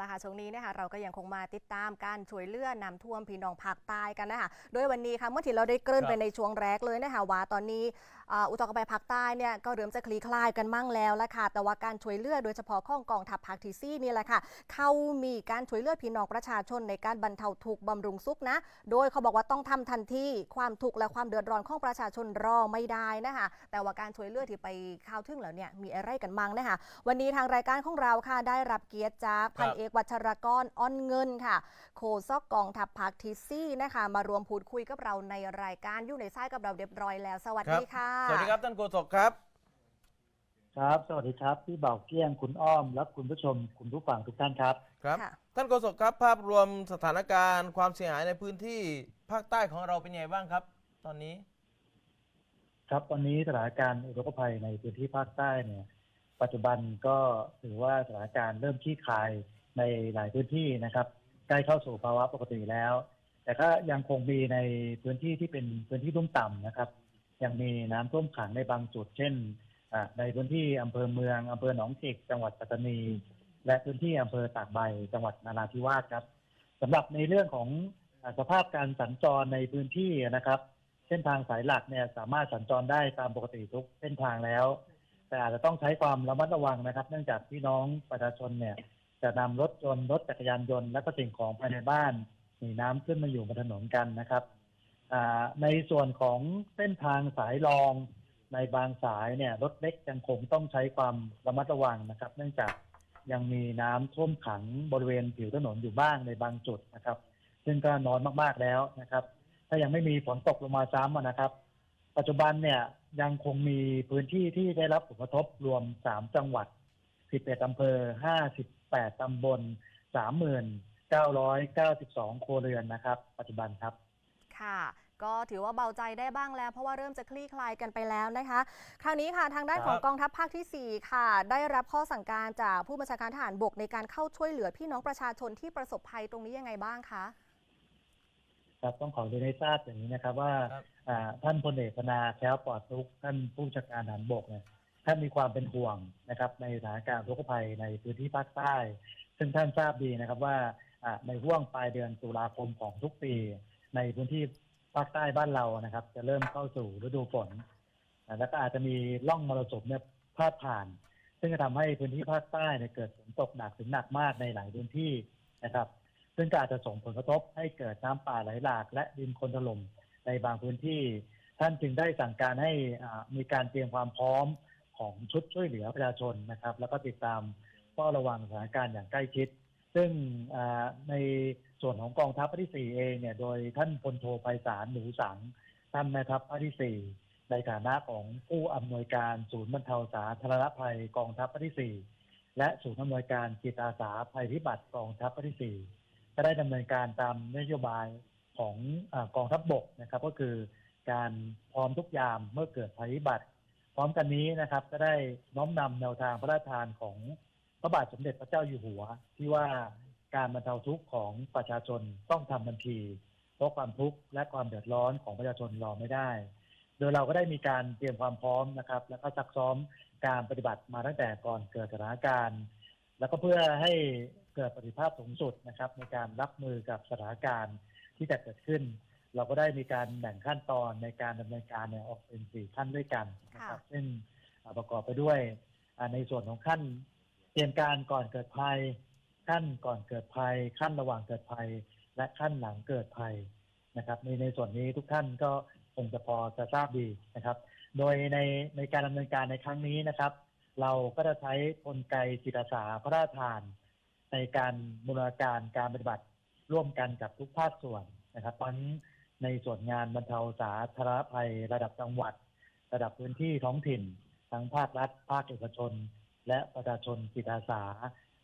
ละค่ะช่วงนี้นะคะเราก็ยังคงมาติดตามการช่วยเหลือน้ำท่วมพี่น้องภาคใต้กันนะคะโดยวันนี้ค่ะเมื่อที่เราได้เกริ่นครับไปในช่วงแรกเลยนะคะว่าตอนนี้อ่าอุตกภัยภาคใต้เนี่ยก็เริ่มจะคลี่คลายกันมั่งแล้วละค่ะแต่ว่าการช่วยเหลือโดยเฉพาะข้องกองทัพภาคที่ซี่นี่แหละค่ะเขามีการช่วยเหลือพี่น้องประชาชนในการบรรเทาทุกข์บำรุงสุขนะ โดยเขาบอกว่าต้องทำทันทีความทุกข์และความเดือดร้อนของประชาชนรอไม่ได้นะคะแต่ว่าการช่วยเหลือที่ไปเข้าวถึงแล้วเนี่ยมีอะไรกันมั่งนะคะวันนี้ทางรายการของเราค่ะได้รับเกียรติจากพันเอกวัชรกรอ้อนเงินค่ะโฆษกกองทัพภาคทิซี่นะคะ มารวมพูดคุยกับเราในรายการอยู่ในสายกับเราเรียบร้อยแล้ว สวัสดีค่ะ สวัสดีครับท่านโฆษกครับ ครับ สวัสดีครับพี่เบาเกี้ยงคุณอ้อม และคุณผู้ชมคุณผู้ฟังทุกท่านครับครับ ค่ะ ท่านโฆษกครับภาพรวมสถานการณ์ความเสียหายในพื้นที่ภาคใต้ของเราเป็นไงบ้างครับ ตอนนี้ ครับตอนนี้สถานการณ์อุทกภัยในพื้นที่ภาคใต้เนี่ย ปัจจุบันก็ถือว่าสถานการณ์เริ่มคลี่คลาย ในหลายพื้นที่นะครับใกล้เข้าสู่ภาวะปกติแล้ว แต่ก็ยังคงมีในพื้นที่ที่เป็นพื้นที่ลุ่มต่ำนะครับ ยังมีน้ำท่วมขังในบางจุด เช่นในพื้นที่อำเภอเมืองอำเภอหนองจิกจังหวัดปัตตานี และพื้นที่อำเภอตากใบ จังหวัดนาราธิวาสครับสำหรับในเรื่องของสภาพการสัญจรในพื้นที่นะครับ เส้นทางสายหลักเนี่ยสามารถสัญจรได้ตามปกติทุกเส้นทางแล้ว แต่อาจจะต้องใช้ความระมัดระวังนะครับ เนื่องจากพี่น้องประชาชนเนี่ย จะนำรถยนต์รถจักรยานยนต์และก็สิ่งของภายในบ้านหนีน้ำขึ้นมาอยู่บนถนนกันนะครับในส่วนของเส้นทางสายรองในบางสายเนี่ยรถเล็กยังคงต้องใช้ความระมัดระวังนะครับ เนื่องจากยังมีน้ำท่วมขังบริเวณผิวถนนอยู่บ้างในบางจุดนะครับ ซึ่งก็น้อยมากๆแล้วนะครับ ถ้ายังไม่มีฝนตกลงมาซ้ำอะนะครับ ปัจจุบันเนี่ยยังคงมีพื้นที่ที่ได้รับผลกระทบรวม 3 จังหวัด 11อำเภอ 58ตำบล 39,992โครวเรือนนะครับ ปัจจุบันครับ ค่ะ ก็ถือว่าเบาใจได้บ้างแล้ว เพราะว่าเริ่มจะคลี่คลายกันไปแล้วนะคะ คราวนี้ค่ะทางด้านครับของกองทัพภาคที่ 4 ค่ะ ได้รับข้อสั่งการจากผู้บัญชาการทหารบกในการเข้าช่วยเหลือพี่น้องประชาชนที่ประสบภัยตรงนี้ยังไงบ้างคะครับต้องขอเรียนให้ทราบอย่างนี้นะครับว่าครับอ่าท่านพลเอกธนาแคล้วปลอดทุกข์ท่านผู้บัญชาการทหารบกเนี่ย ท่านมีความเป็นห่วงนะครับ ในสถานการณ์ทุกภัยในพื้นที่ภาคใต้ ซึ่งท่านทราบดีนะครับว่าในห่วงปลายเดือนตุลาคมของทุกปี ในพื้นที่ภาคใต้บ้านเรานะครับ จะเริ่มเข้าสู่ฤดูฝน แล้วก็อาจจะมีร่องมรสุมเนี่ยพาดผ่าน ซึ่งจะทำให้พื้นที่ภาคใต้เนี่ยเกิดฝนตกหนักถึงหนักมากในหลายพื้นที่นะครับ ซึ่งอาจจะส่งผลกระทบให้เกิดน้ำป่าไหลหลาก และดินคนถล่มในบางพื้นที่ ท่านจึงได้สั่งการให้มีการเตรียมความพร้อม ของชุดช่วยเหลือประชาชนนะครับ แล้วก็ติดตามเฝ้าระวังสถานการณ์อย่างใกล้ชิด ซึ่งในส่วนของกองทัพภาคที่ 4 เองเนี่ยโดยท่านพลโทไพศาลหนูสังท่านแม่ทัพภาคที่ 4 ในฐานะของผู้อำนวยการศูนย์บรรเทาสาธารณภัยกองทัพภาคที่ 4 และศูนย์อำนวยการจิตอาสาภัยพิบัติกองทัพภาคที่ 4 ก็ได้ดำเนินการตามนโยบายของอกองทัพบบกนะครับ ก็คือการพร้อมทุกยามเมื่อเกิดภัยพิบัติ พร้อมกันนี้นะครับ ก็ได้น้อมนำแนวทางพระราชทานของพระบาทสมเด็จพระเจ้าอยู่หัว ที่ว่าการบรรเทาทุกข์ของประชาชนต้องทำทันที เพราะความทุกข์และความเดือดร้อนของประชาชนรอไม่ได้ โดยเราก็ได้มีการเตรียมความพร้อมนะครับ แล้วก็ซักซ้อมการปฏิบัติมาตั้งแต่ก่อนเกิดสถานการณ์ แล้วก็เพื่อให้เกิดประสิทธิภาพสูงสุดนะครับ ในการรับมือกับสถานการณ์ที่จะเกิดขึ้น เราก็ได้มีการแบ่งขั้นตอนในการดำเนินการเนี่ยออกเป็นสี่ขั้นด้วยกันนะครับซึ่งอ่าประกอบไปด้วยอ่าในส่วนของขั้นเตรียมการก่อนเกิดภัย ขั้นก่อนเกิดภัย ขั้นระหว่างเกิดภัย และขั้นหลังเกิดภัยนะครับในในส่วนนี้ทุกท่านก็คงจะพอจะทราบดีนะครับ โดยในในการดำเนินการในครั้งนี้นะครับ เราก็จะใช้กลไกจิตอาสาพระราชทาน ในการบูรณาการการปฏิบัติร่วมกันกับทุกภาคส่วนนะครับทั้ง ในส่วนงานบรรเทาสาธารณภัยระดับจังหวัด ระดับพื้นที่ท้องถิ่น ทั้งภาครัฐ ภาคเอกชน และประชาชนจิตอาสา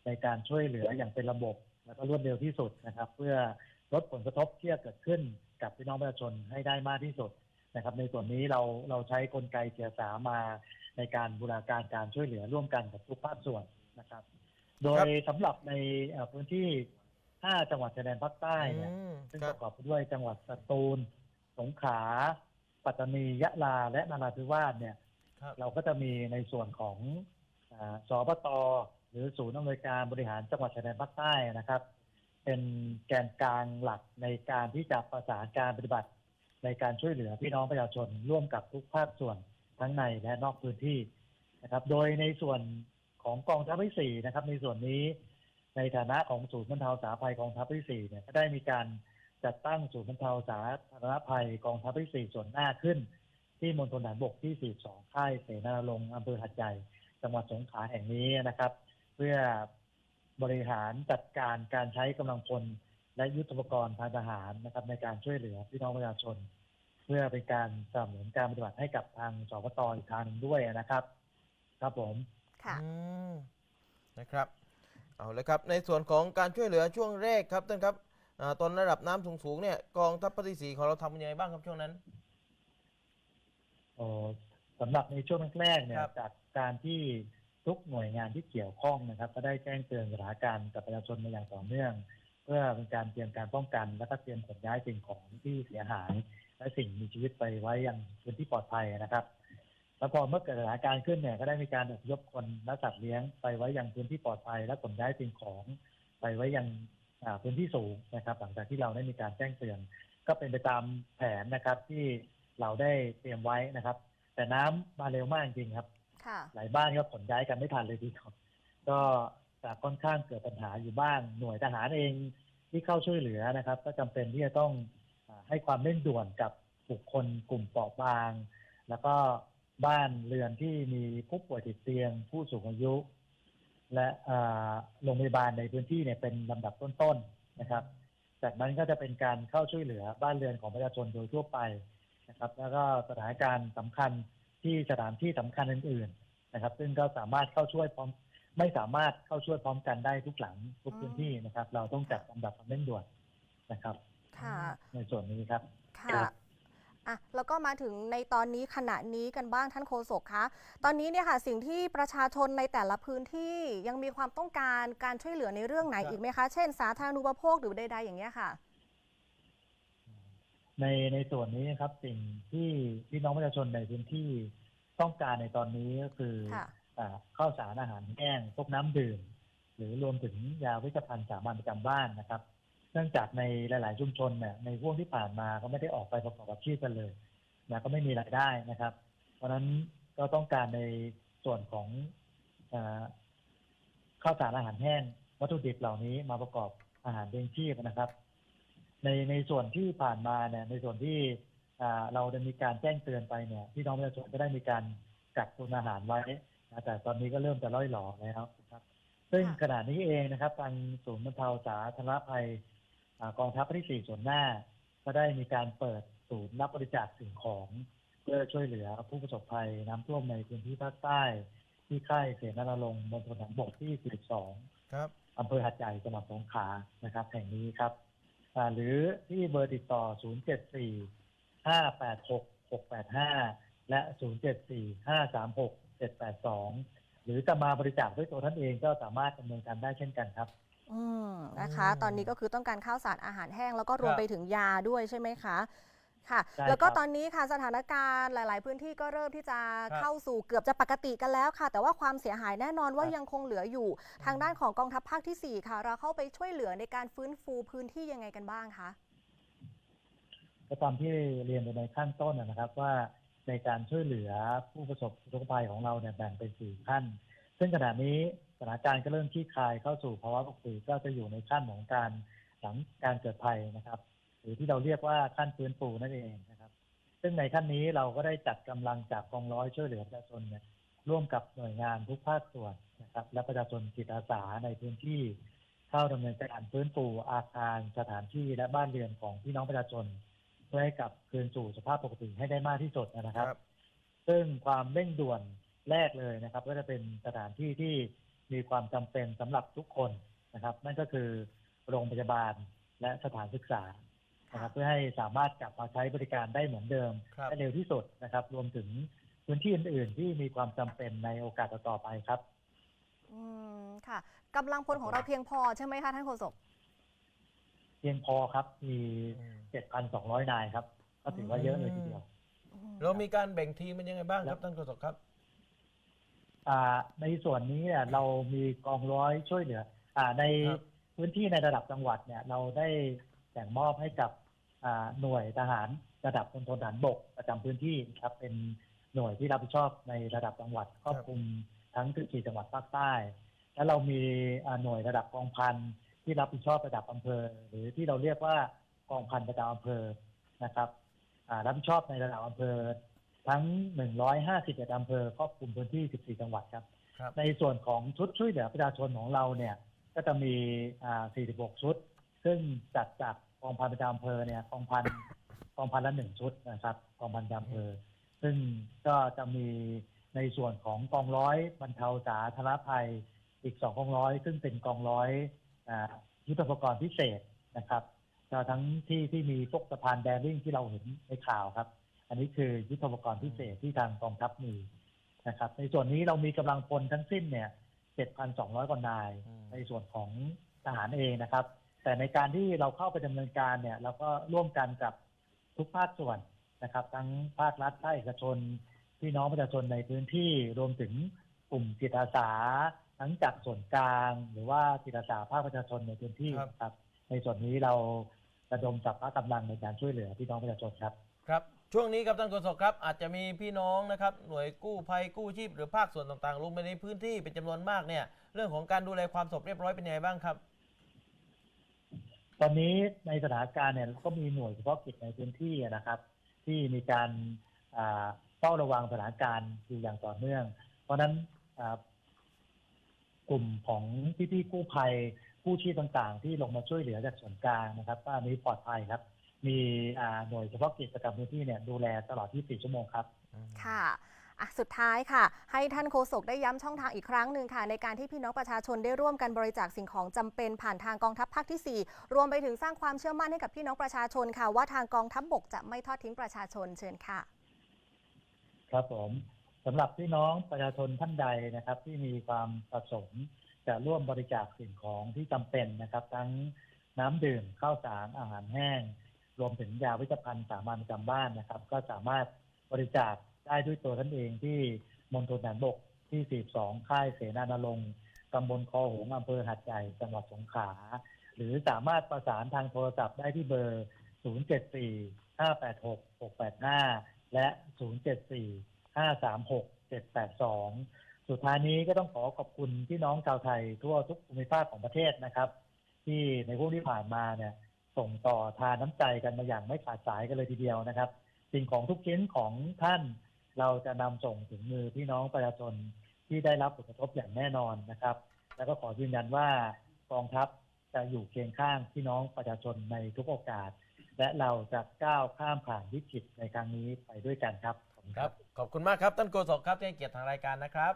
ในการช่วยเหลืออย่างเป็นระบบ และก็รวดเร็วที่สุดนะครับ เพื่อลดผลกระทบที่จะเกิดขึ้นกับพี่น้องประชาชนให้ได้มากที่สุดนะครับ ในส่วนนี้เราเราใช้กลไกจิตอาสามาในการบูรณาการการช่วยเหลือร่วมกันกับทุกภาคส่วนนะครับ โดยสำหรับในเอ่อพื้นที่ 5จังหวัดชายแดนภาคใต้เนี่ยอืมซึ่งคปรับระกอบไปด้วยจังหวัดสตูล สงขลาปัตตานียะลาและนราธิวาสเนี่ย ครับเราก็จะมีในส่วนของอาสปตหรือศูนย์อำนวยการบริหารจังหวัดชายแดนภาคใต้นะครับ เป็นแกนกลางหลักในการที่จะประสานการปฏิบัติ ในการช่วยเหลือพี่น้องประชาชนร่วมกับทุกภาคส่วนทั้งในและนอกพื้นที่นะครับ โดยในส่วนของกองทัพที่สี่นะครับ ในส่วนนี้ ในฐานะของศูนย์บรรเทาสาธารณภัยกองทัพที่สี่เนี่ยก็ได้มีการจัดตั้งศูนย์บรรเทาสาธารณภัยกองทัพที่สี่ส่วนหน้าขึ้น ที่มณฑลฐานบกที่ 42 ค่ายเสนาลงค์อำเภอหัดใหญ่จังหวัดสงขลาแห่งนี้นะครับ เพื่อบริหารจัดการการใช้กำลังพลและยุทธปกรณ์ทางทหารนะครับ ในการช่วยเหลือพี่น้องประชาชน เพื่อเป็นการสนับสนุนการปฏิบัติให้กับทางสปตอีกทางหนึ่งด้วยนะครับ ครับผม ค่ะอืมนะครับ เอาเลยครับในส่วนของการช่วยเหลือช่วงแรกครับท่านครับอ่าตอนระดับน้ำสูงๆเนี่ยกองทัพภาคที่สี่ของเราทำยังไงบ้างครับช่วงนั้นโอ้สำหรับในช่วงแรกๆเนี่ยครับจากการที่ทุกหน่วยงานที่เกี่ยวข้องนะครับ ก็ได้แจ้งเตือนสถานการณ์กับประชาชนมาอย่างต่อเนื่อง เพื่อเป็นการเตรียมการป้องกัน และก็เตรียมขนย้ายสิ่งของที่เสียหาย และสิ่งมีชีวิตไปไว้ยังพื้นที่ปลอดภัยนะครับ แล้วพอเมื่อเกิดสถานการณ์ขึ้นเนี่ยก็ได้มีการอพยพคนและสัตว์เลี้ยงไปไว้ยังพื้นที่ปลอดภัยและขนย้ายสิ่งของไปไว้ยังอ่าพื้นที่สูงนะครับ หลังจากที่เราได้มีการแจ้งเตือน ก็เป็นไปตามแผนนะครับที่เราได้เตรียมไว้นะครับ แต่น้ำมาเร็วมากจริงๆครับค่ะหลายบ้านก็ขนย้ายกันไม่ทันเลยทีเดียวก็จะค่อนข้างเกิดปัญหาอยู่บ้างหน่วยทหารเองที่เข้าช่วยเหลือนะครับ ก็จำเป็นที่จะต้องอาให้ความเร่งด่วนกับบุคคลกลุ่มเปราะบาง แล้วก็ บ้านเรือนที่มีผู้ป่วยติดเตียง ผู้สูงอายุ และอ่าโรงพยาบาลในพื้นที่เนี่ยเป็นลำดับต้นๆนะครับ จากนั้นก็จะเป็นการเข้าช่วยเหลือบ้านเรือนของประชาชนโดยทั่วไปนะครับ แล้วก็สถานการณ์สำคัญที่สถานที่สำคัญอื่น ๆนะครับ ซึ่งก็สามารถเข้าช่วยพร้อมไม่สามารถเข้าช่วยพร้อมกันได้ทุกหลังทุกอืมพื้นที่นะครับ เราต้องจัดลำดับความเร่งด่วนนะครับค่ะในส่วนนี้ครับค่ะครับ อะแล้วก็มาถึงในตอนนี้ขณะนี้กันบ้างท่านโฆษกคะ ตอนนี้เนี่ยค่ะสิ่งที่ประชาชนในแต่ละพื้นที่ยังมีความต้องการการช่วยเหลือในเรื่องไหนครับอีกไหมคะ เช่น สาธารณูปโภคหรือใดๆอย่างเงี้ยค่ะ ในในส่วนนี้นะครับสิ่งที่พี่น้องประชาชนในพื้นที่ต้องการในตอนนี้ก็คือค่ะอ่าข้าวสารอาหารแห้งพวกน้ำดื่ม หรือรวมถึงยาเวิชภัณฑ์สามัญประจำบ้านนะครับ เนื่องจากในหลาย ๆ ชุมชนเนี่ยในช่วงที่ผ่านมาก็ไม่ได้ออกไปประกอบอาชีพกันเลยนะก็ไม่มีรายได้นะครับ เพราะฉะนั้นก็ต้องการในส่วนของอข้าวสารอาหารแห้งวัตถุดิบเหล่านี้มาประกอบอาหารเลี้ยงชีพนะครับ ในในส่วนที่ผ่านมาเนี่ย ในส่วนที่เราได้มีการแจ้งเตือนไปเนี่ยพี่น้องประชาชนก็ได้มีการกักตุนอาหารไว้นะแต่ตอนนี้ก็เริ่มจะล่อยหลอแล้วนะครับ ซึ่งขณะนี้เองนะครับทางศูนย์บรรเทาสาธารณภัย กองทัพภาคที่สี่ส่วนหน้า ก็ได้มีการเปิดศูนย์รับบริจาคสิ่งของ เพื่อช่วยเหลือผู้ประสบภัยน้ำท่วมในพื้นที่ภาคใต้ ที่ค่ายเสนาลงค์มณฑลทหารบกที่ 42 ครับอำเภอหัดใหญ่จังหวัดสงขลานะครับ แห่งนี้ครับอ่าหรือที่เบอร์ติดต่อ 074 586 685 และ 074 536 782 หรือจะมาบริจาคด้วยตัวท่านเองก็สามารถดำเนินการได้เช่นกันครับ อืมนะคะอืมตอนนี้ก็คือต้องการข้าวสารอาหารแห้ง แล้วก็รวมครับไปถึงยาด้วยใช่ไหมคะค่ะใช่แล้วก็ครับตอนนี้ค่ะสถานการณ์หลาย ๆ พื้นที่ก็เริ่มที่จะครับเข้าสู่เกือบจะปกติกันแล้วค่ะ แต่ว่าความเสียหายแน่นอนว่าครับยังคงเหลืออยู่ ทางด้านของกองทัพภาคที่ 4 ค่ะ เราเข้าไปช่วยเหลือในการฟื้นฟูพื้นที่ยังไงกันบ้างคะก็ตามที่เรียนไปในขั้นต้นนะนะครับว่าในการช่วยเหลือผู้ประสบอุทกภัยของเราเนี่ยแบ่งเป็นสี่ขั้น ซึ่งขณะนี้ สถานการณ์ก็เริ่มคลี่คลายเข้าสู่ภาวะปกติก็จะอยู่ในขั้นของการหลังการเกิดภัยนะครับ หรือที่เราเรียกว่าขั้นฟื้นฟูนั่นเองนะครับ ซึ่งในขั้นนี้เราก็ได้จัดกำลังจากกองร้อยช่วยเหลือประชาชนเนี่ยร่วมกับหน่วยงานทุกภาคส่วนนะครับ และประชาชนจิตอาสาในพื้นที่เข้าดำเนินการฟื้นฟูอาคารสถานที่และบ้านเรือนของพี่น้องประชาชน เพื่อให้กลับคืนสู่สภาพปกติให้ได้มากที่สุดนะครับ ซึ่งความเร่งด่วนแรกเลยนะครับ ก็จะเป็นสถานที่ที่ มีความจำเป็นสำหรับทุกคนนะครับ นั่นก็คือโรงพยาบาลและสถานศึกษานะครับเพื่อให้สามารถกลับมาใช้บริการได้เหมือนเดิมครับได้เร็วที่สุดนะครับ รวมถึงพื้นที่อื่น ๆ ที่มีความจำเป็นในโอกาสต่อๆไปครับ อืมค่ะกำลังพลของเราเพียงพอใช่ไหมคะท่านโฆษกเพียงพอครับ มีอืม7,200นายครับ ก็ถือว่าเยอะเลยทีเดียวอืมเรามีการแบ่งทีมเป็นยังไงบ้างครับท่านโฆษกครับอ่า ในส่วนนี้เนี่ยเรามีกองร้อยช่วยเหลืออ่าในครับพื้นที่ในระดับจังหวัดเนี่ย เราได้แต่งมอบให้กับอ่าหน่วยทหารระดับพลทหารบกประจำพื้นที่ครับเป็นหน่วยที่รับผิดชอบในระดับจังหวัดครอบคลุมทั้ง14จังหวัดภาคใต้ แล้วเรามีอ่าหน่วยระดับกองพันที่รับผิดชอบระดับอำเภอ หรือที่เราเรียกว่ากองพันประจำอำเภอนะครับอ่ารับผิดชอบในระดับอำเภอ ทั้ง 151อำเภอครอบคลุมพื้นที่ 14 จังหวัดครับ ครับในส่วนของชุดช่วยเหลือประชาชนของเราเนี่ย ก็จะมีอ่า46 ชุด ซึ่งจัดจากกองพันประจำอำเภอเนี่ยกองพันกองพันละหนึ่งชุดนะครับกองพันประจำอำเภอ ซึ่งก็จะมีในส่วนของกองร้อยบรรเทาสาธารณภัยอีกสองกองร้อย ซึ่งเป็นกองร้อยอ่ายุทธปกรณ์พิเศษนะครับก็ทั้งที่ที่มีพวกสะพานแดริ่งที่เราเห็นในข่าวครับ อันนี้คือยุทธปกรณ์พิเศษที่ทางกองทัพมีนะครับ ในส่วนนี้เรามีกำลังพลทั้งสิ้นเนี่ย 7,200 กว่านายอืมในส่วนของทหารเองนะครับ แต่ในการที่เราเข้าไปดำเนินการเนี่ย เราก็ร่วมกันกับทุกภาคส่วนนะครับ ทั้งภาครัฐภาคเอกชน พี่น้องประชาชนในพื้นที่รวมถึงกลุ่มจิตอาสา ทั้งจากส่วนกลาง หรือว่าจิตอาสาภาคประชาชนในพื้นที่ครับครับในส่วนนี้เราระดมสัพพะกำลังในการช่วยเหลือพี่น้องประชาชนครับ ครับช่วงนี้ครับท่านโฆษกครับอาจจะมีพี่น้องนะครับหน่วยกู้ภัยกู้ชีพหรือภาคส่วนต่างๆ ลงไปในพื้นที่เป็นจำนวนมากเนี่ยเรื่องของการดูแลความสงบเรียบร้อยเป็นยังไงบ้างครับ ตอนนี้ในสถานการณ์เนี่ยก็มีหน่วยเฉพาะกิจในพื้นที่นะครับ ที่มีการเฝ้าระวังสถานการณ์อยู่อย่างต่อเนื่อง เพราะฉะนั้นกลุ่มของพี่ๆกู้ภัยกู้ชีพต่างๆ ที่ลงมาช่วยเหลือจากส่วนกลางนะครับก็อันนี้ปลอดภัยครับ มีอ่าหน่วยเฉพาะกิจประจำพื้นที่เนี่ยดูแลตลอด 24 ชั่วโมงครับ ค่ะอะ สุดท้ายค่ะ ให้ท่านโฆษกได้ย้ำช่องทางอีกครั้งหนึ่งค่ะ ในการที่พี่น้องประชาชนได้ร่วมกันบริจาคสิ่งของจำเป็นผ่านทางกองทัพภาคที่ 4 รวมไปถึงสร้างความเชื่อมั่นให้กับพี่น้องประชาชนค่ะ ว่าทางกองทัพบบกจะไม่ทอดทิ้งประชาชนเชิญค่ะ ครับผมสำหรับพี่น้องประชาชนท่านใดนะครับ ที่มีความประสงค์จะร่วมบริจาคสิ่งของที่จำเป็นนะครับ ทั้งน้ำดื่มข้าวสารอาหารแห้ง รวมถึงยาวิจภัณฑ์สามัญประจำบ้านนะครับ ก็สามารถบริจาคได้ด้วยตัวท่านเองที่มณฑลทหารบกที่ 42 ค่ายเสนานรงค์ตำบลคอหงอำเภอหัดใหญ่จังหวัดสงขลาหรือสามารถประสานทางโทรศัพท์ได้ที่เบอร์ 074 586 685 และ 074ห้าสามหกเจ็ดแปดสองสุดท้ายนี้ก็ต้องขอขอบคุณพี่น้องชาวไทยทั่วทุกภูมิภาคของประเทศนะครับ ที่ในพวกที่ผ่านมาเนี่ย ส่งต่อทานน้ำใจกันมาอย่างไม่ขาดสายกันเลยทีเดียวนะครับ สิ่งของทุกชิ้นของท่านเราจะนำส่งถึงมือพี่น้องประชาชนที่ได้รับผลกระทบอย่างแน่นอนนะครับ แล้วก็ขอยืนยันว่ากองทัพจะอยู่เคียงข้างพี่น้องประชาชนในทุกโอกาส และเราจะก้าวข้ามผ่านวิกฤตในครั้งนี้ไปด้วยกันครับครับบขอบคุณมากครับท่านโฆษกครับที่ให้เกียรติทางรายการนะครับ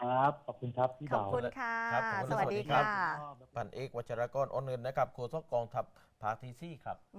ครับ ขอบคุณครับพี่ขอบเบาคุณค่ะ ครับขอบคุณสวัสดีสวัสดีครัค่ะบพันเอกวัชรกรอ้นเงินนะครับโฆษกกองทัพภาคที่สี่ครับ